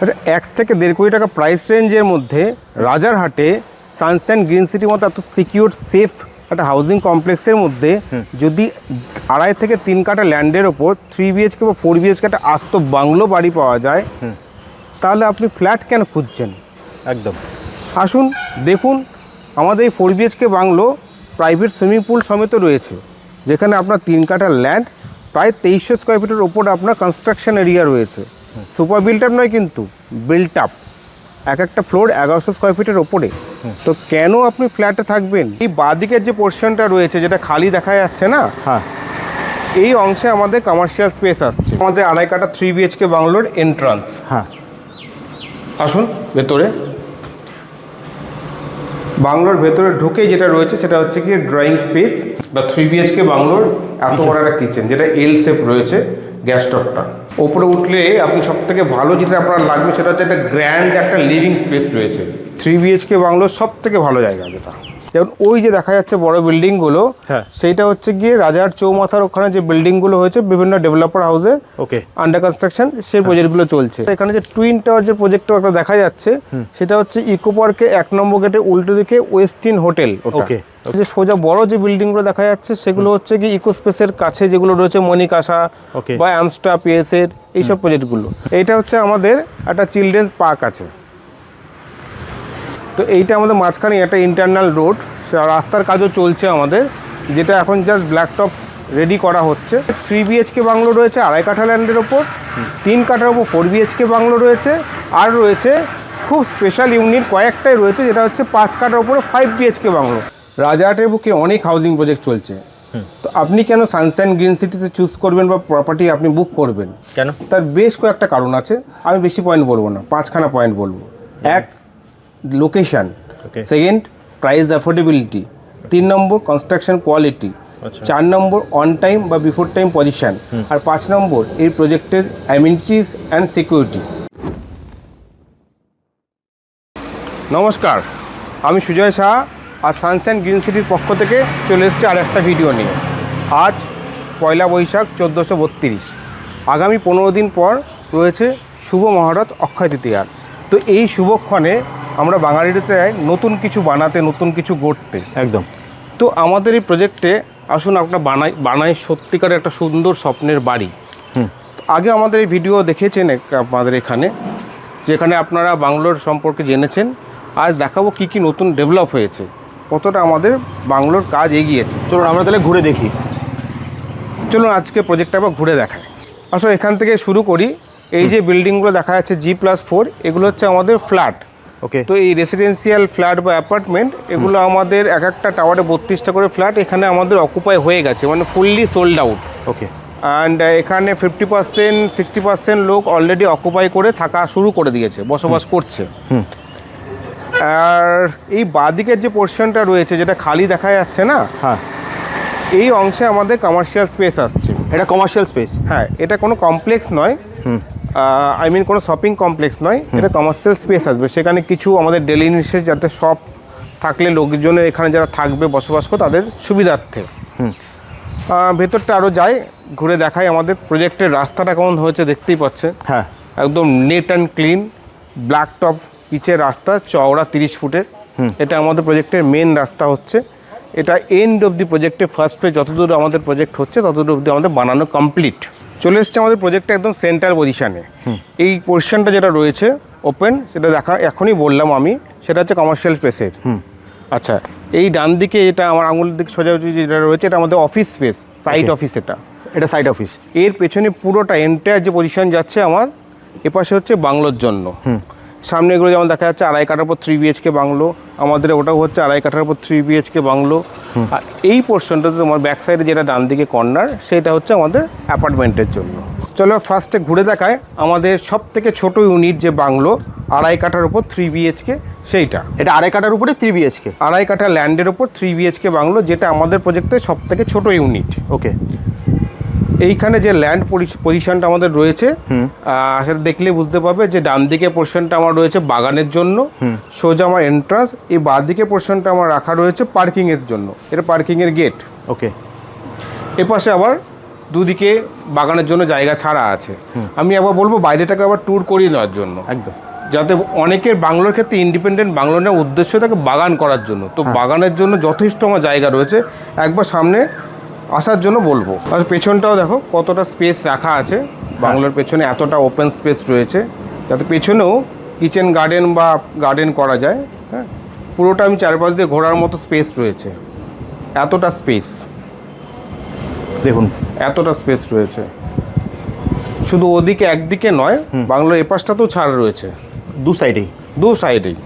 আচ্ছা এক থেকে দেড় কোটি টাকা প্রাইস রেঞ্জের মধ্যে রাজারহাটে সানস্যান্ড গ্রিন সিটির মতো এত সিকিউর সেফ একটা হাউজিং কমপ্লেক্সের মধ্যে যদি আড়াই থেকে তিন কাটা ল্যান্ডের ওপর থ্রি বিএইচকে বা ফোর বিএইচকে একটা আস্ত বাংলো বাড়ি পাওয়া যায় তাহলে আপনি ফ্ল্যাট কেন খুঁজছেন? একদম। আসুন দেখুন আমাদের এই four BHK bungalow private swimming pool সমেত রয়েছে যেখানে আপনার তিন কাটা ল্যান্ড প্রায় তেইশশো স্কোয়ার ফিটের ওপর আপনার কনস্ট্রাকশন এরিয়া রয়েছে। সুপার বিল্ট আপ নয় কিন্তু বিল্ট আপ এক একটা ফ্লোর এগারোশো স্কোয়ার ফিটের ওপরে। তো কেন আপনি ফ্ল্যাটে থাকবেন? এই বাদিকের যে পোর্শনটা রয়েছে যেটা খালি দেখা যাচ্ছে না হ্যাঁ। এই অংশে আমাদের কমার্শিয়াল স্পেস আসছে। আমাদের আড়াই কাটা থ্রি বিএচকে বাংলোর এন্ট্রান্স হ্যাঁ। আসুন ভেতরে। বাংলোর ভেতরে ঢুকে যেটা রয়েছে সেটা হচ্ছে কি ড্রয়িং স্পেস বা থ্রি বিএচকে বাংলোর এত বড় একটা কিচেন যেটা এল শেপ রয়েছে। গ্যাস স্টোভটা। ওপরে উঠলে আপনি সব থেকে ভালো যেটা আপনার লাগবে সেটা হচ্ছে একটা গ্র্যান্ড একটা লিভিং স্পেস রয়েছে। থ্রি বিএইচকে বাংলোর সব থেকে ভালো জায়গা যেটা। যেমন ওই যে দেখা যাচ্ছে বড় বিল্ডিংগুলো হ্যাঁ। সেইটা হচ্ছে গিয়ে রাজার চৌমাথার ওখানে যে বিল্ডিংগুলো হয়েছে বিভিন্ন ডেভেলপার হাউসে ওকে। আন্ডার কনস্ট্রাকশন সেই প্রজেক্টগুলো চলছে। এখানে যে টুইন টাওয়ার যে প্রজেক্টটা একটা দেখা যাচ্ছে সেটা হচ্ছে ইকো পার্কে এক নম্বর গেটে উল্টো দিকে ওয়েস্টিন হোটেল ওকে যে সোজা বড় যে বিল্ডিংগুলো দেখা যাচ্ছে সেগুলো হচ্ছে কি ইকো স্পেসের কাছে যেগুলো রয়েছে মনিকাশা Okay. বা অ্যামস্টা পিএস এর এইসব প্রজেক্টগুলো এইটা হচ্ছে আমাদের একটা চিলড্রেন্স পার্ক আছে। তো এইটা আমাদের মাঝখানে একটা ইন্টারনাল রোড রাস্তার কাজও চলছে আমাদের যেটা এখন জাস্ট ব্ল্যাক টপ রেডি করা হচ্ছে। থ্রি বিএইচকে বাংলো রয়েছে আড়াই কাঠা ল্যান্ডের ওপর তিন কাঠার ওপর ফোর বিএইচকে বাংলো রয়েছে আর রয়েছে খুব স্পেশাল ইউনিট কয়েকটাই রয়েছে যেটা হচ্ছে পাঁচ কাঠার ওপরে ফাইভ বিএইচকে বাংলো। রাজাহাটের বুকে অনেক হাউজিং প্রজেক্ট চলছে। তো আপনি কেন সানসাইন গ্রিন সিটিতে চুজ করবেন বা প্রপার্টি আপনি বুক করবেন? কেন? তার বেশ কয়েকটা কারণ আছে আমি বেশি পয়েন্ট বলব না পাঁচখানা পয়েন্ট বলব। এক লোকেশান সেকেন্ড প্রাইস অ্যাফোর্ডেবিলিটি তিন নম্বর কনস্ট্রাকশন কোয়ালিটি। চার নম্বর অন টাইম বা বিফোর টাইম পজিশন আর পাঁচ নম্বর এই প্রজেক্টের অ্যামিনিটিস অ্যান্ড সিকিউরিটি নমস্কার আমি সুজয় শাহ আর সানসাইন গ্রিন সিটির পক্ষ থেকে চলে এসেছি আর একটা ভিডিও নিয়ে। আজ পয়লা বৈশাখ চোদ্দোশো বত্রিশ। আগামী পনেরো দিন পর রয়েছে শুভ মহারত অক্ষয় তৃতীয়ার। তো এই শুভক্ষণে আমরা বাঙালিরা চাই নতুন কিছু বানাতে নতুন কিছু গড়তে। একদম। তো আমাদের এই প্রজেক্টে আসুন আপনার বানাই বানাই সত্যিকার একটা সুন্দর স্বপ্নের বাড়ি। হুম। আগে আমাদের এই ভিডিও দেখেছেন আমাদের এখানে যেখানে আপনারা বাংলোর সম্পর্কে জেনেছেন। আজ দেখাবো কি কি নতুন ডেভেলপ হয়েছে কতটা আমাদের বাংলোর কাজ এগিয়েছে। চলুন আমরা তাহলে ঘুরে দেখি। চলুন আজকে প্রজেক্টটা আবার ঘুরে দেখায় আসলে এখান থেকে শুরু করি এই যে বিল্ডিংগুলো দেখা যাচ্ছে জি প্লাস ফোর এগুলো হচ্ছে আমাদের ফ্ল্যাট ওকে তো এই রেসিডেন্সিয়াল ফ্ল্যাট বা অ্যাপার্টমেন্ট এগুলো আমাদের এক একটা টাওয়ারে বত্রিশটা করে ফ্ল্যাট এখানে আমাদের অকুপাই হয়ে গেছে মানে fully sold out okay and এখানে ফিফটি পার্সেন্ট সিক্সটি পার্সেন্ট লোক অলরেডি অকুপাই করে থাকা শুরু করে দিয়েছে বসবাস করছে। আর এই বাদিকের যে পোর্শনটা রয়েছে যেটা খালি দেখা যাচ্ছে না হ্যাঁ। এই অংশে আমাদের কমার্শিয়াল স্পেস আসছে। এটা কমার্শিয়াল স্পেস হ্যাঁ এটা কোনো কমপ্লেক্স নয়। আই মিন কোনো শপিং কমপ্লেক্স নয় এটা কমার্শিয়াল স্পেস আসবে। সেখানে কিছু আমাদের ডেলি নিউজে যাতে শপ থাকলে লোকজনের এখানে যারা থাকবে বসবাস করে তাদের সুবিধার্থে। ভেতরটা আরও যাই ঘুরে দেখাই আমাদের প্রজেক্টের রাস্তাটা কেমন হয়েছে দেখতেই পাচ্ছে হ্যাঁ। একদম neat and clean black top পিচের রাস্তা চওড়া তিরিশ ফুটের। এটা আমাদের প্রজেক্টের মেন রাস্তা হচ্ছে। এটা এন্ড অব দি প্রজেক্টের ফার্স্ট পেজ যতদূর আমাদের প্রজেক্ট হচ্ছে ততদূর অবধি আমাদের বানানো কমপ্লিট চলে এসছে আমাদের প্রজেক্টটা একদম সেন্ট্রাল পজিশানে এই পোর্শনটা যেটা রয়েছে ওপেন সেটা দেখা এখনই বললাম আমি সেটা হচ্ছে কমার্শিয়াল স্পেসের আচ্ছা এই ডান দিকে যেটা আমার আঙুলের দিকে সোজাসুজি যেটা রয়েছে এটা আমাদের অফিস স্পেস সাইট অফিস এটা। এটা সাইট অফিস এর পেছনে পুরোটা এন্টায়ার যে পজিশন যাচ্ছে আমার এপাশে হচ্ছে বাংলোর জন্য। সামনে এগুলো যেমন দেখা যাচ্ছে আড়াই কাঠার উপর থ্রি বিএইচকে বাংলো আমাদের ওটাও হচ্ছে আড়াই কাঠার উপর থ্রি বিএইচকে বাংলো। আর এই পোর্শনটাতে তোমার ব্যাক সাইডে যেটা ডান দিকে কর্নার সেটা হচ্ছে আমাদের অ্যাপার্টমেন্টের জন্য। চলো ফার্স্টে ঘুরে দেখায় আমাদের সব থেকে ছোটো ইউনিট যে বাংলো আড়াই কাঠার উপর থ্রি বিএইচকে সেইটা। এটা আড়াই কাটার উপরে থ্রি বিএচকে আড়াই কাঠা ল্যান্ডের উপর থ্রি বিএইচকে বাংলো যেটা আমাদের প্রজেক্টের সব থেকে ছোটো ইউনিট ওকে এইখানে যে ল্যান্ড পজিশনটা আমাদের রয়েছে সেটা দেখলে বুঝতে পারবে যে ডান দিকে পোর্শনটা আমার রয়েছে বাগানের জন্য সোজা আমার এন্ট্রান্স এই বাঁ দিকে পোর্শনটা আমার রাখা রয়েছে পার্কিংয়ের জন্য এটা পার্কিংয়ের গেট ওকে এপাশে আবার দুদিকে বাগানের জন্য জায়গা ছাড়া আছে। আমি আবার বলব বাইরেটাকে আবার ট্যুর করিয়ে নেওয়ার জন্য। একদম। যাতে অনেকের বাংলোর ক্ষেত্রে ইন্ডিপেন্ডেন্ট বাংলো নেওয়ার উদ্দেশ্য থাকে বাগান করার জন্য। তো বাগানের জন্য যথেষ্ট আমার জায়গা রয়েছে। একবার সামনে আসার জন্য বলব। আর পেছনটাও দেখো কতটা স্পেস রাখা আছে। বাংলোর পেছনে এতটা ওপেন স্পেস রয়েছে যাতে পেছনেও কিচেন গার্ডেন বা গার্ডেন করা যায় হ্যাঁ? পুরোটা আমি চারপাশ দিয়ে ঘোরার মতো স্পেস রয়েছে। এতটা স্পেস দেখুন। এতটা স্পেস রয়েছে। শুধু ওদিকে একদিকে নয় বাংলোর এপাশটাতেও ছাড় রয়েছে। দু সাইডেই দু সাইডেই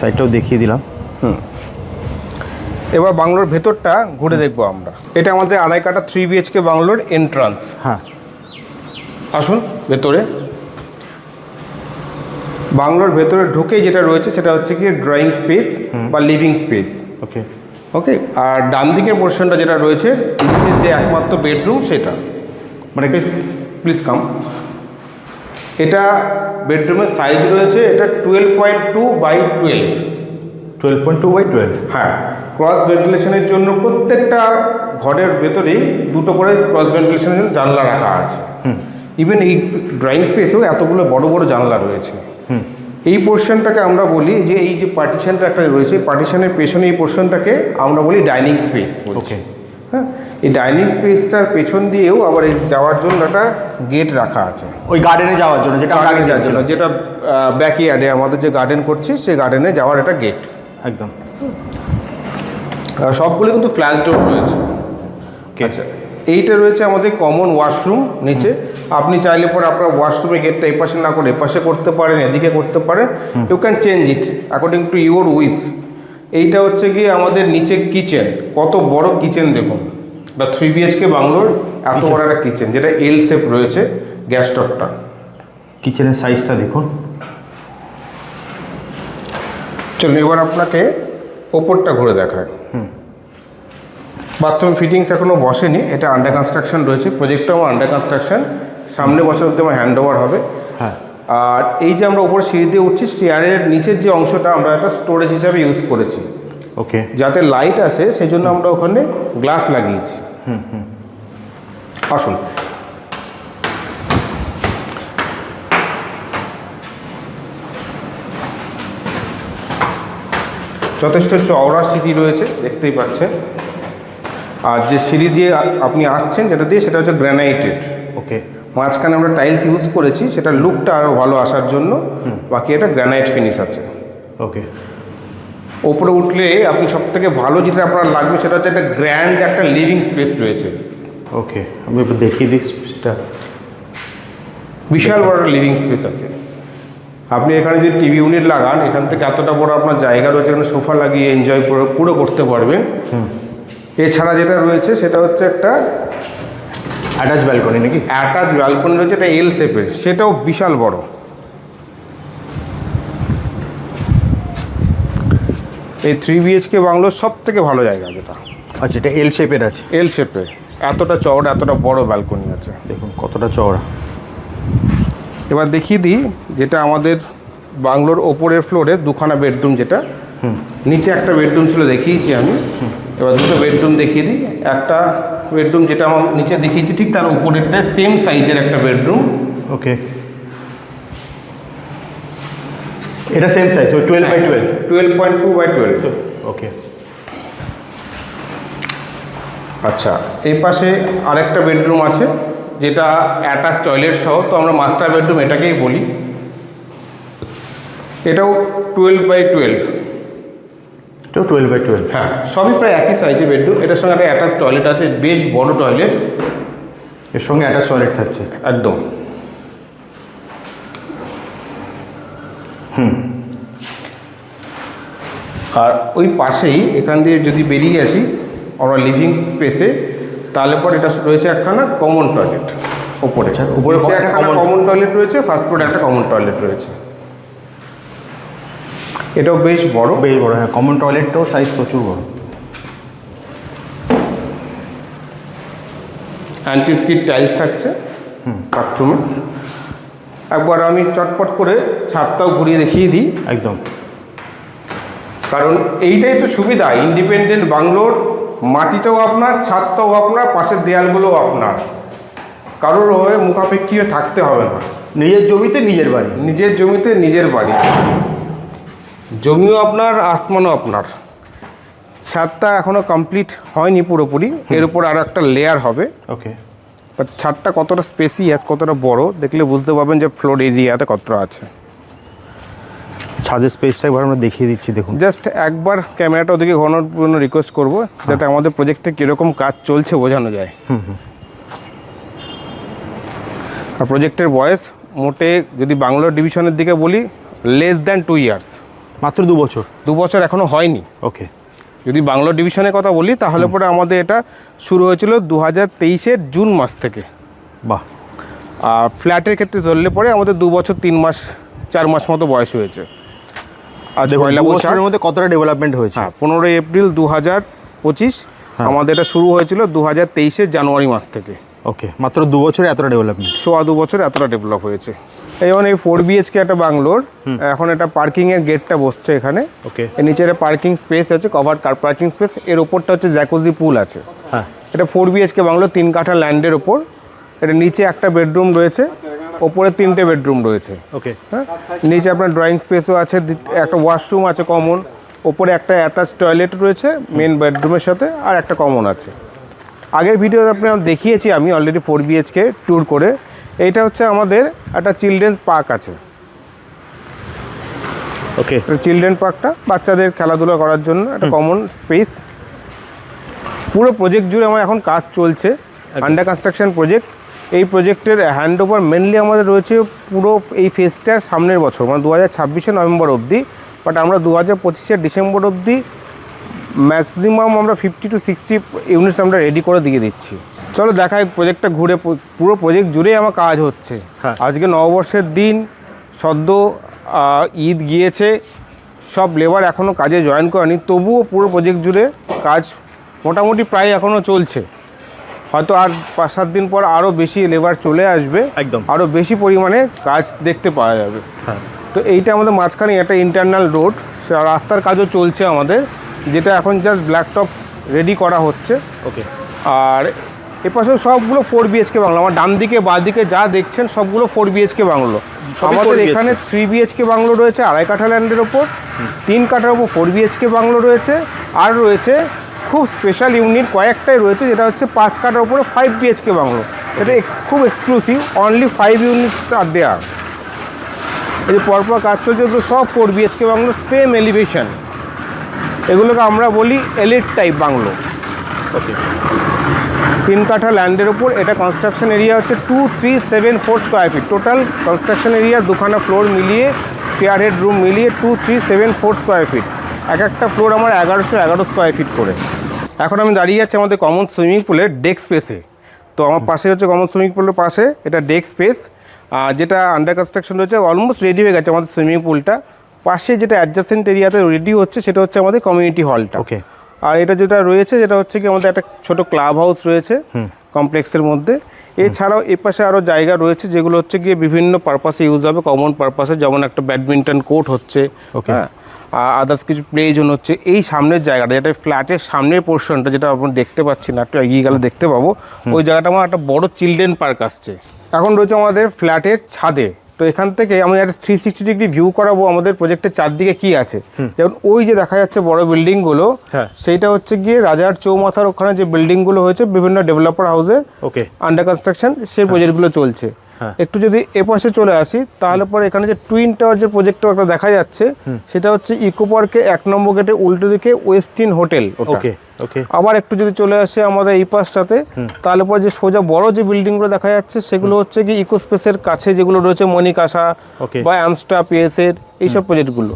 সাইডটাও দেখিয়ে দিলাম। এবার বাংলোর ভেতরটা ঘুরে দেখব আমরা। এটা আমাদের আড়াই কাটা থ্রি বিএচকে বাংলোর এন্ট্রান্স হ্যাঁ। আসুন ভেতরে। বাংলোর ভেতরে ঢুকে যেটা রয়েছে সেটা হচ্ছে কি ড্রয়িং স্পেস বা লিভিং স্পেস ওকে। ওকে আর ডান দিকের পোর্শনটা যেটা রয়েছে নিচের যে একমাত্র বেডরুম সেটা। মানে প্লিজ কাম এটা বেডরুমের সাইজ রয়েছে এটা twelve point two by twelve twelve point two by twelve হ্যাঁ। ক্রস ভেন্টিলেশনের জন্য প্রত্যেকটা ঘরের ভেতরেই দুটো করে ক্রস ভেন্টিলেশনের জন্য জানলা রাখা আছে। ইভেন এই ড্রয়িং স্পেসেও এতগুলো বড় বড় জানলা রয়েছে। এই পোর্শনটাকে আমরা বলি যে এই যে পার্টিশনটা একটা রয়েছে পার্টিশনের পেছনে এই পোর্শনটাকে আমরা বলি ডাইনিং স্পেস বলছি। ওকে হ্যাঁ? এই ডাইনিং স্পেসটার পেছন দিয়েও আবার এই যাওয়ার জন্য একটা গেট রাখা আছে। ওই গার্ডেনে যাওয়ার জন্য যেটা গার্ডেনে যাওয়ার জন্য যেটা ব্যাকইয়ার্ডে আমাদের যে গার্ডেন করছি সেই গার্ডেনে যাওয়ার একটা গেট একদম। সবগুলো কিন্তু ফ্ল্যাশ ডোর রয়েছে। আচ্ছা এইটা রয়েছে আমাদের কমন ওয়াশরুম নিচে। আপনি চাইলে পরে আপনার ওয়াশরুমে গেটটা এই পাশে না করে এপাশে করতে পারেন এদিকে করতে পারেন। You can change it according to your wish এইটা হচ্ছে গিয়ে আমাদের নিচে কিচেন কত বড় কিচেন দেখুন। বা থ্রি বিএচকে বাংলোর এত বড় একটা কিচেন যেটা এল শেপ রয়েছে গ্যাস স্টোভটা কিচেনের সাইজটা দেখুন। চলুন এবার আপনাকে ওপরটা ঘুরে দেখায়। বাথরুম ফিটিংস এখনও বসেনি এটা আন্ডার কনস্ট্রাকশন রয়েছে প্রজেক্টটাও আমার আন্ডার কনস্ট্রাকশন সামনে বছর অব্দি আমার হ্যান্ড ওভার হবে। হ্যাঁ। আর এই যে আমরা ওপরে সিঁড়ি দিয়ে উঠছি স্টেয়ারের নিচের যে অংশটা আমরা একটা স্টোরেজ হিসাবে ইউজ করেছি। ওকে। যাতে লাইট আসে সেই জন্য আমরা ওখানে গ্লাস লাগিয়েছি। আসুন যথেষ্ট চওড়া সিঁড়ি রয়েছে দেখতেই পাচ্ছেন। আর যে সিঁড়ি দিয়ে আপনি আসছেন যেটা দিয়ে সেটা হচ্ছে গ্রানাইটেড। ওকে। মাঝখানে আমরা টাইলস ইউজ করেছি সেটা লুকটা আরও ভালো আসার জন্য। বাকি এটা গ্রানাইট ফিনিশ আছে। ওকে। ওপরে উঠলে আপনি সব থেকে ভালো যেটা আপনার লাগবে সেটা হচ্ছে একটা গ্র্যান্ড একটা লিভিং স্পেস রয়েছে। ওকে আমি একটু দেখিয়ে দিই স্পেসটা। বিশাল বড় লিভিং স্পেস আছে। আপনি এখানে যদি টিভি ইউনিট লাগান এখান থেকে এতটা বড় আপনার জায়গা রয়েছে এখানে সোফা লাগিয়ে এনজয় করে পুরো করতে পারবেন। এছাড়া যেটা রয়েছে সেটা হচ্ছে একটা অ্যাটাচ ব্যালকনি নাকি? অ্যাটাচ ব্যালকনি রয়েছে এটা এল শেপের সেটাও বিশাল বড়। এই থ্রি বিএইচকে বাংলোর সব থেকে ভালো জায়গা যেটা। আচ্ছা এটা এল শেপের আছে। এল শেপের এতটা চওড়া এতটা বড় ব্যালকনি আছে। দেখুন কতটা চওড়া। এবার দেখিয়ে দিই যেটা আমাদের বাংলোর ওপরের ফ্লোরে দুখানা বেডরুম যেটা। নিচে একটা বেডরুম ছিল দেখিয়েছি আমি। এবার দুটো বেডরুম দেখিয়ে দিই। একটা বেডরুম যেটা আমার নিচে দেখিয়েছি ঠিক তার উপরেরটা সেম সাইজের একটা বেডরুম। ওকে। এটা সেম সাইজ ওই twelve by twelve twelve point two by twelve okay আচ্ছা এই পাশে আরেকটা বেডরুম আছে। যেটা অ্যাটাচ টয়লেট সহ তো আমরা মাস্টার বেডরুম এটাকেই বলি। এটাও টুয়েলভ বাই টুয়েলভ এটাও টুয়েলভ বাই টুয়েলভ হ্যাঁ সবই প্রায় একই সাইজের বেডরুম এটার সঙ্গে একটা অ্যাটাচ টয়লেট আছে বেশ বড় টয়লেট এর সঙ্গে অ্যাটাচ টয়লেট থাকছে। একদম। হুম। আর ওই পাশেই এখান দিয়ে যদি বেরিয়ে আসি আমরা লিভিং স্পেসে তাহলে পর এটা রয়েছে একখানা কমন টয়লেট ওপরে উপরে উপরে একটা একখানা কমন টয়লেট রয়েছে ফার্স্ট ফ্লোরে একটা কমন টয়লেট রয়েছে। এটাও বেশ বড়। বেশ বড় হ্যাঁ কমন টয়লেটটাও সাইজ প্রচুর বড়। অ্যান্টি স্কিড টাইলস থাকছে বাথরুমে একবার আমি চটপট করে ছাদটাও ঘুরিয়ে দেখিয়ে দিই। একদম। কারণ এইটাই তো সুবিধা ইন্ডিপেন্ডেন্ট বাংলোর মাটিটাও আপনার ছাদটাও আপনার পাশের দেয়ালগুলোও আপনার। কারোর হয়ে মুখাপেক্ষী হয়ে থাকতে হবে না। নিজের জমিতে নিজের বাড়ি। নিজের জমিতে নিজের বাড়ি। জমিও আপনার আসমানও আপনার। ছাদটা এখনও কমপ্লিট হয়নি পুরোপুরি। এর উপর আরও একটা লেয়ার হবে। ওকে। বাট ছাদটা কতটা স্পেসিয়াস কতটা বড় দেখলে বুঝতে পারবেন যে ফ্লোর এরিয়াতে কতটা আছে। ছাদের স্পেসটা একবার আমরা দেখিয়ে দিচ্ছি দেখুন। জাস্ট একবার ক্যামেরাটা ওদিকে ঘোরানোর জন্য রিকোয়েস্ট করব যাতে আমাদের প্রজেক্টে কীরকম কাজ চলছে বোঝানো যায়। আর প্রজেক্টের বয়স মোটে যদি বাংলোর ডিভিশনের দিকে বলি লেস দ্যান টু ইয়ার্স মাত্র দু বছর? দু বছর এখনও হয়নি। ওকে যদি বাংলোর ডিভিশনের কথা বলি তাহলে পরে আমাদের এটা শুরু হয়েছিল দু হাজার তেইশের জুন মাস থেকে। বাহ। আর ফ্ল্যাটের ক্ষেত্রে ধরলে পরে আমাদের দু বছর তিন মাস চার মাস মতো বয়স হয়েছে। দেখুন পয়লা মধ্যে কতটা ডেভেলপমেন্ট হয়েছে? হ্যাঁ পনেরোই এপ্রিল দু হাজার পঁচিশ আমাদের এটা শুরু হয়েছিল দু হাজার তেইশের জানুয়ারি মাস থেকে। ওকে মাত্র দু বছরে এতটা ডেভেলপমেন্ট সোয়া দু বছর এতটা ডেভেলপ হয়েছে। এই যেমন এই ফোর বিএচকে একটা বাংলোর এখন এটা পার্কিংয়ের গেটটা বসছে এখানে। ওকে। এর নিচে একটা পার্কিং স্পেস আছে কভার কার পার্কিং স্পেস এর ওপরটা হচ্ছে জ্যাকোজি পুল আছে। হ্যাঁ। এটা ফোর বিএচকে বাংলো তিন কাঠা ল্যান্ডের ওপর এটা নিচে একটা বেডরুম রয়েছে। ওপরে তিনটে বেডরুম রয়েছে। ওকে। হ্যাঁ? নিচে আপনার ড্রয়িং স্পেসও আছে একটা ওয়াশরুম আছে কমন ওপরে একটা অ্যাটাচ টয়লেট রয়েছে মেন বেডরুমের সাথে আর একটা কমন আছে। আগের ভিডিওতে আপনার দেখিয়েছি আমি অলরেডি ফোর বিএচকে ট্যুর করে। এইটা হচ্ছে আমাদের একটা চিলড্রেন্স পার্ক আছে। ওকে। চিলড্রেন পার্কটা বাচ্চাদের খেলাধুলা করার জন্য একটা কমন স্পেস পুরো প্রজেক্ট জুড়ে আমার এখন কাজ চলছে। আন্ডার কনস্ট্রাকশন প্রজেক্ট এই প্রজেক্টের হ্যান্ড ওভার মেনলি আমাদের রয়েছে পুরো এই ফেজটার সামনের বছর মানে দু হাজার ছাব্বিশে নভেম্বর অবধি। বাট আমরা দু হাজার পঁচিশে ডিসেম্বর অবধি ম্যাক্সিমাম আমরা ফিফটি টু সিক্সটি ইউনিটস আমরা রেডি করে দিয়ে দিচ্ছি। চলো দেখাই প্রজেক্টটা ঘুরে পুরো প্রজেক্ট জুড়েই আমার কাজ হচ্ছে। হ্যাঁ। আজকে নববর্ষের দিন সদ্য ঈদ গিয়েছে সব লেবার এখনও কাজে জয়েন করেনি তবুও পুরো প্রজেক্ট জুড়ে কাজ মোটামুটি প্রায় এখনও চলছে। হয়তো আর পাঁচ সাত দিন পর আরও বেশি লেবার চলে আসবে। একদম। আরও বেশি পরিমাণে কাজ দেখতে পাওয়া যাবে। হ্যাঁ। তো এইটা আমাদের মাঝখানে একটা ইন্টারনাল রোড রাস্তার কাজও চলছে আমাদের যেটা এখন জাস্ট ব্ল্যাকটপ রেডি করা হচ্ছে। ওকে আর এপাশেও সবগুলো ফোর বিএচকে বাংলো আমার ডান দিকে বাঁ দিকে যা দেখছেন সবগুলো ফোর বিএচকে বাংলো। আমাদের এখানে থ্রি বিএচকে বাংলো রয়েছে আড়াই কাঠা ল্যান্ডের ওপর তিন কাঠার ওপর ফোর বিএচকে বাংলো রয়েছে আর রয়েছে খুব স্পেশাল ইউনিট কয়েকটাই রয়েছে যেটা হচ্ছে পাঁচ কাঠার উপরে ফাইভ বিএচকে বাংলো। এটা খুব এক্সক্লুসিভ অনলি ফাইভ ইউনিটস আর দেয়ার এই যে পরপর কাজ চলছে এগুলো সব four BHK bungalow same elevation এগুলোকে আমরা বলি এলিট টাইপ বাংলো। ওকে তিন কাঠা ল্যান্ডের উপর এটা কনস্ট্রাকশন এরিয়া হচ্ছে two three seven four square feet total construction area দুখানা ফ্লোর মিলিয়ে স্টেয়ার হেড রুম মিলিয়ে two three seven four square feet এক একটা ফ্লোর আমার এগারোশো এগারো স্কোয়ার ফিট করে। এখন আমি দাঁড়িয়ে আছি আমাদের কমন সুইমিং পুলের ডেক স্পেসে তো আমার পাশে হচ্ছে কমন সুইমিং পুলের পাশে এটা ডেক স্পেস যেটা আন্ডার কনস্ট্রাকশন রয়েছে অলমোস্ট রেডি হয়ে গেছে আমাদের সুইমিং পুলটা পাশে যেটা অ্যাডজাসেন্ট এরিয়াতে রেডি হচ্ছে সেটা হচ্ছে আমাদের কমিউনিটি হলটা ওকে আর এটা যেটা রয়েছে যেটা হচ্ছে কি আমাদের একটা ছোট ক্লাব হাউস রয়েছে কমপ্লেক্সের মধ্যে। এছাড়াও এ পাশে আরও জায়গা রয়েছে যেগুলো হচ্ছে গিয়ে বিভিন্ন পারপাসে ইউজ হবে। কমন পারপাসে যেমন একটা ব্যাডমিন্টন কোর্ট হচ্ছে. হ্যাঁ। আদার্স কিছু প্লে জোন হচ্ছে। এই সামনের জায়গাটা যেটা ফ্ল্যাটের সামনের পোর্শনটা যেটা আমরা দেখতে পাচ্ছি না একটু এগিয়ে গেলে দেখতে পাবো। ওই জায়গাটা আমার একটা বড় চিলড্রেন পার্ক আসছে। এখন রয়েছে আমাদের ফ্ল্যাটের ছাদে। তো এখান থেকে আমি একটা থ্রি সিক্সটি ডিগ্রি ভিউ করাবো আমাদের প্রজেক্টের চারদিকে কি আছে। যেমন ওই যে দেখা যাচ্ছে বড় বিল্ডিংগুলো হ্যাঁ। সেইটা হচ্ছে গিয়ে রাজার চৌমাথার ওখানে যে বিল্ডিংগুলো হয়েছে বিভিন্ন ডেভেলপার হাউসে ওকে আন্ডার কনস্ট্রাকশন সেই প্রজেক্টগুলো চলছে। একটু যদি এপাশে চলে আসি তাহলে পরে এখানে যে টুইন টাওয়ার যে প্রজেক্টটা একটা দেখা যাচ্ছে সেটা হচ্ছে ইকো পার্কে এক নম্বর গেটে উল্টো দিকে ওয়েস্টিন হোটেল ওকে ওকে। আবার একটু যদি চলে আসে আমাদের এই পাশটাতে তাহলে পরে যে সোজা বড় যে বিল্ডিংগুলো দেখা যাচ্ছে সেগুলো হচ্ছে কি ইকো স্পেসের কাছে যেগুলো রয়েছে মনিকাশা Okay. বা অ্যামস্টা পিএসের এইসব প্রজেক্টগুলো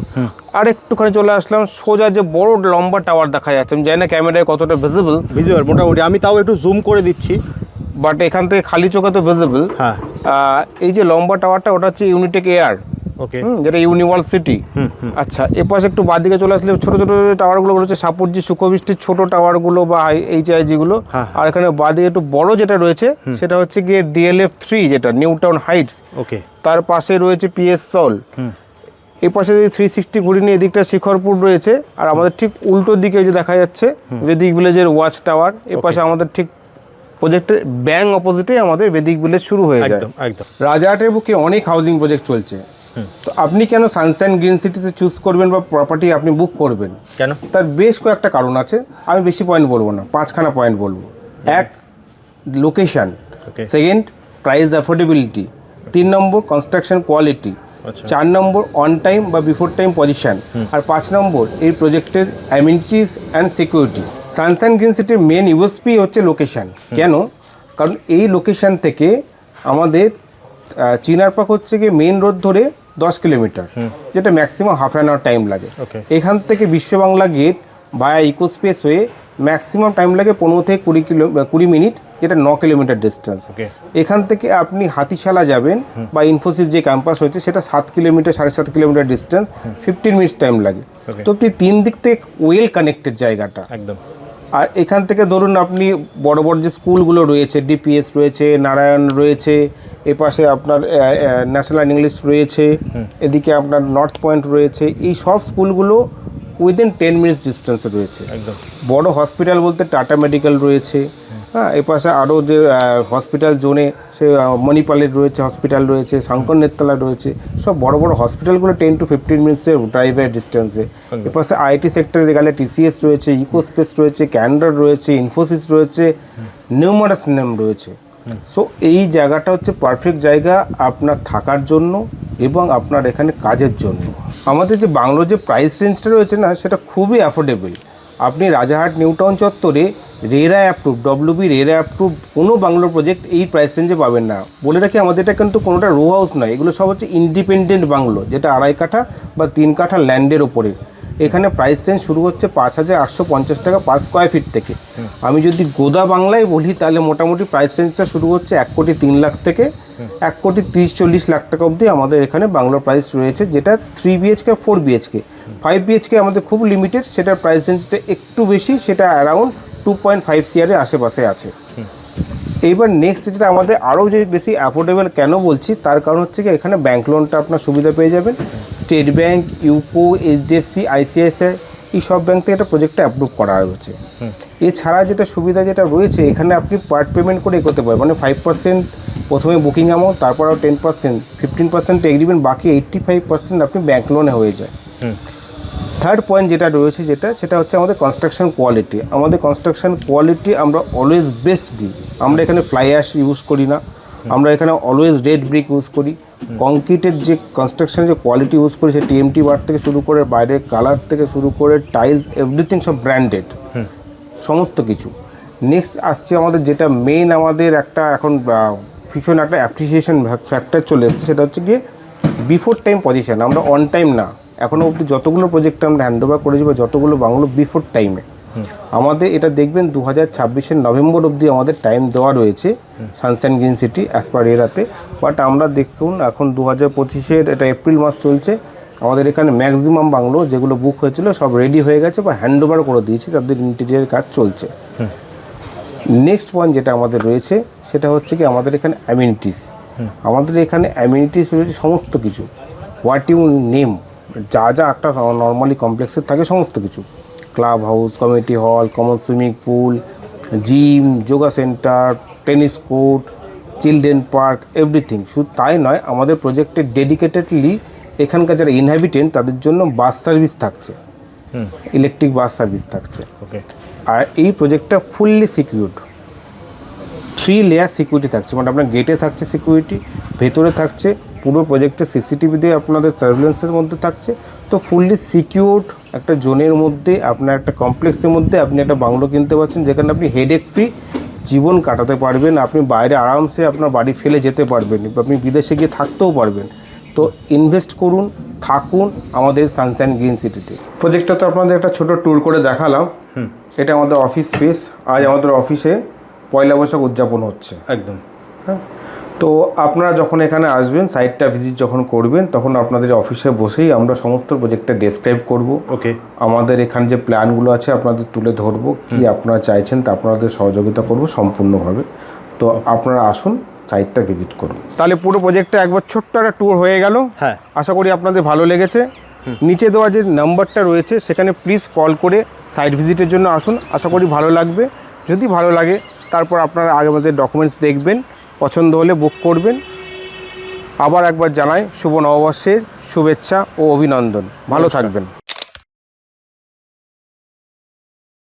আর একটুখানি চলে আসলাম সোজা যে বড় লম্বা টাওয়ার দেখা যাচ্ছে। আমি জানি না ক্যামেরায় কতটা ভিজিবল ভিজুয়াল মোটামুটি। আমি তাও একটু জুম করে দিচ্ছি। বাট এখান থেকে খালি চোখে তো ভিজিবল হ্যাঁ। এই যে লম্বা টাওয়ারটা ওটা হচ্ছে ইউনিটেক এয়ার ওকে যেটা ইউনিভার্সিটি আচ্ছা এপাশে একটু বাদিকে চলে আসলে ছোট ছোট টাওয়ারগুলো রয়েছে সাপুরজি সুখবৃষ্টির ছোট টাওয়ারগুলো বা এইচ আইজিগুলো হ্যাঁ। আর এখানে বাদিকে একটু বড় যেটা রয়েছে সেটা হচ্ছে গিয়ে ডিএলএফ থ্রি যেটা নিউ টাউন হাইটস ওকে তার পাশে রয়েছে পিএস সল এই পাশে যদি থ্রি সিক্সটি ঘুরি নিয়ে এদিকটা শিখরপুর রয়েছে আর আমাদের ঠিক উল্টো দিকে যে দেখা যাচ্ছে বেদিক ভিলেজের ওয়াচ টাওয়ার এ পাশে আমাদের ঠিক প্রজেক্টের ব্যাং অপোজিটে আমাদের বেদিক ভিলেজ শুরু হয়ে যায়। একদম একদম। রাজাহাটের বুকে অনেক হাউজিং প্রজেক্ট চলছে। তো আপনি কেন সানসাইন গ্রিন সিটিতে চুজ করবেন বা প্রপার্টি আপনি বুক করবেন? কেন? তার বেশ কয়েকটা কারণ আছে। আমি বেশি পয়েন্ট বলব না পাঁচখানা পয়েন্ট বলব। এক লোকেশন সেকেন্ড প্রাইস অ্যাফোর্ডেবিলিটি তিন নম্বর কনস্ট্রাকশন কোয়ালিটি। চার নম্বর অন টাইম বা বিফোর টাইম পজিশন আর পাঁচ নম্বর এই প্রজেক্টের amenities and security Sunshine Green সিটির মেন ইউএসপি হচ্ছে লোকেশন কেন? কারণ এই লোকেশন থেকে আমাদের চিনার পাক হচ্ছে গিয়ে মেন রোড ধরে দশ কিলোমিটার যেটা maximum half an hour time লাগে। এখান থেকে বিশ্ববাংলা গেট ভায়া ইকোস্পেস হয়ে ম্যাক্সিমাম টাইম লাগে পনেরো থেকে কুড়ি কিলো কুড়ি মিনিট যেটা ন কিলোমিটার ডিস্টেন্স এখান থেকে আপনি হাতিশালা যাবেন বা ইনফোসিস যে ক্যাম্পাস হয়েছে সেটা সাত কিলোমিটার সাড়ে সাত kilometre distance fifteen minutes time লাগে। তো আপনি তিন দিক থেকে ওয়েল কানেক্টেড জায়গাটা। একদম। আর এখান থেকে ধরুন আপনি বড় বড় যে স্কুলগুলো রয়েছে ডিপিএস রয়েছে নারায়ণ রয়েছে এপাশে আপনার ন্যাশনাল ইংলিশ রয়েছে এদিকে আপনার নর্থ পয়েন্ট রয়েছে এই সব স্কুলগুলো উইদিন টেন মিনিটস ডিস্টেন্সে রয়েছে। একদম। বড় হসপিটাল বলতে টাটা মেডিকেল রয়েছে। হ্যাঁ এপাশে আরও যে হসপিটাল জোনে সে মণিপালের রয়েছে হসপিটাল রয়েছে শঙ্কর নেতলা রয়েছে সব বড় বড় হসপিটালগুলো টেন টু ফিফটিন মিনিটসের ড্রাইভের ডিস্টেন্সে এপাশে আইটি সেক্টরে গেলে টিসিএস রয়েছে ইকোস্পেস রয়েছে ক্যান্ডার রয়েছে ইনফোসিস রয়েছে নিউমারাস নেম রয়েছে। সো এই জায়গাটা হচ্ছে পারফেক্ট জায়গা আপনার থাকার জন্য এবং আপনার এখানে কাজের জন্য। আমাদের যে বাংলো যে প্রাইস রেঞ্জটা রয়েছে না, সেটা খুবই অ্যাফোর্ডেবল আপনি রাজাহাট নিউ টাউন চত্বরে RERA approve WB RERA approve কোনো বাংলোর প্রজেক্ট এই প্রাইস রেঞ্জে পাবেন না। বলে রাখি, আমাদের এটা কিন্তু কোনোটা রো হাউস নয়। এগুলো সব হচ্ছে ইন্ডিপেন্ডেন্ট বাংলো, যেটা আড়াই কাঠা বা তিন কাঠা ল্যান্ডের ওপরে এখানে প্রাইস রেঞ্জ শুরু হচ্ছে পাঁচ হাজার আটশো পঞ্চাশ টাকা পার স্কোয়ার ফিট থেকে। আমি যদি গোদা বাংলায় বলি তাহলে মোটামুটি প্রাইস রেঞ্জটা শুরু হচ্ছে এক কোটি তিন লাখ থেকে এক কোটি তিরিশ চল্লিশ লাখ টাকা অবধি আমাদের এখানে বাংলোর প্রাইস রয়েছে যেটা three BHK four BHK five BHK আমাদের খুব লিমিটেড সেটার প্রাইস রেঞ্জটা একটু বেশি সেটা অ্যারাউন্ড টু পয়েন্ট ফাইভ সিয়ারের আশেপাশে আছে। এইবার নেক্সট যেটা আমাদের আরও যে বেশি অ্যাফোর্ডেবল কেন বলছি তার কারণ হচ্ছে কি এখানে ব্যাংক লোনটা আপনার সুবিধা পেয়ে যাবেন। State Bank UCO HDFC ICICI এই সব ব্যাংক থেকে একটা প্রজেক্টটা অ্যাপ্রুভ করা হয়েছে। এছাড়া যেটা সুবিধা যেটা রয়েছে এখানে আপনি পার্ট পেমেন্ট করে করতে পারবেন। মানে ফাইভ পার্সেন্ট প্রথমে বুকিং অ্যামাউন্ট তারপর ten percent fifteen percent agreement বাকি এইট্টি ফাইভ পার্সেন্ট আপনি ব্যাংক লোনে হয়ে যায়। থার্ড পয়েন্ট যেটা রয়েছে যেটা, সেটা হচ্ছে আমাদের কনস্ট্রাকশন কোয়ালিটি আমাদের কনস্ট্রাকশন কোয়ালিটি আমরা অলওয়েজ বেস্ট দিই। আমরা এখানে ফ্লাই অ্যাশ ইউজ করি না। আমরা এখানে অলওয়েজ রেড ব্রিক ইউজ করি। কংক্রিটের যে কনস্ট্রাকশনের যে কোয়ালিটি ইউজ করি সে টিএমটি বার থেকে শুরু করে বাইরের কালার থেকে শুরু করে টাইলস এভরিথিং সব ব্র্যান্ডেড সমস্ত কিছু। নেক্সট আসছে আমাদের যেটা মেন আমাদের একটা এখন ভীষণ একটা অ্যাপ্রিসিয়েশন ফ্যাক্টর চলে এসেছে, সেটা হচ্ছে গিয়ে বিফোর টাইম পজিশন আমরা অন টাইম না। এখনও অবধি যতগুলো প্রজেক্ট আমরা হ্যান্ড ওভার করেছি বা যতগুলো বাংলো বিফোর টাইমে আমাদের এটা দেখবেন দু হাজার ছাব্বিশের নভেম্বর অবধি আমাদের টাইম দেওয়া রয়েছে Sunshine Green City as per এরাতে but আমরা দেখুন এখন দু হাজার পঁচিশের এটা এপ্রিল মাস চলছে। আমাদের এখানে ম্যাক্সিমাম বাংলো যেগুলো বুক হয়েছিল সব রেডি হয়ে গেছে বা হ্যান্ড ওভার করে দিয়েছি, তাদের ইন্টেরিয়ার কাজ চলছে। নেক্সট পয়েন্ট যেটা আমাদের রয়েছে, সেটা হচ্ছে কি আমাদের এখানে অ্যামিনিটিস আমাদের এখানে অ্যামিনিটিস রয়েছে সমস্ত কিছু। হোয়াট ইউ নেম যা যা একটা নর্মালি কমপ্লেক্সের থাকে সমস্ত কিছু। Club house committee hall common swimming pool gym yoga centre tennis court children park everything শুধু তাই নয় আমাদের প্রজেক্টে ডেডিকেটেডলি এখানকার যারা ইনহ্যাবিটেন্ট তাদের জন্য বাস সার্ভিস থাকছে। ইলেকট্রিক বাস সার্ভিস থাকছে। ওকে আর এই প্রজেক্টটা fully secured three layer security থাকছে। মানে আপনার গেটে থাকছে সিকিউরিটি ভেতরে থাকছে পুরো প্রজেক্টে সিসিটিভি দিয়ে আপনাদের সার্ভিলেন্সের মধ্যে থাকছে। তো ফুললি সিকিউরড একটা জোনের মধ্যে আপনার একটা কমপ্লেক্সের মধ্যে আপনি একটা বাংলো কিনতে পারছেন যেখানে আপনি হেডেক ফ্রি জীবন কাটাতে পারবেন আপনি বাইরে আরামসে আপনার বাড়ি ফেলে যেতে পারবেন আপনি বিদেশে গিয়ে থাকতেও পারবেন। তো ইনভেস্ট করুন থাকুন আমাদের সানসাইন গ্রিন সিটিতে প্রজেক্টটা তো আপনাদের একটা ছোট ট্যুর করে দেখালাম। এটা আমাদের অফিস স্পেস আজ আমাদের অফিসে পয়লা বৈশাখ উদযাপন হচ্ছে। একদম। হ্যাঁ? তো আপনারা যখন এখানে আসবেন সাইটটা ভিজিট যখন করবেন তখন আপনাদের অফিসে বসেই আমরা সমস্ত প্রজেক্টটা ডেসক্রাইব করব। ওকে আমাদের এখানে যে প্ল্যানগুলো আছে আপনাদের তুলে ধরবো কি আপনারা চাইছেন তা আপনাদের সহযোগিতা করব সম্পূর্ণভাবে। তো আপনারা আসুন সাইটটা ভিজিট করুন। তাহলে পুরো প্রজেক্টটা একবার ছোট্ট একটা ট্যুর হয়ে গেল। হ্যাঁ। আশা করি আপনাদের ভালো লেগেছে। নিচে দেওয়া যে নাম্বারটা রয়েছে সেখানে প্লিজ কল করে সাইট ভিজিটের জন্য আসুন। আশা করি ভালো লাগবে। যদি ভালো লাগে তারপর আপনারা আগে আমাদের ডকুমেন্টস দেখবেন। পছন্দ হলে বুক করবেন। আবার একবার জানাই শুভ নববর্ষের শুভেচ্ছা ও অভিনন্দন। ভালো থাকবেন।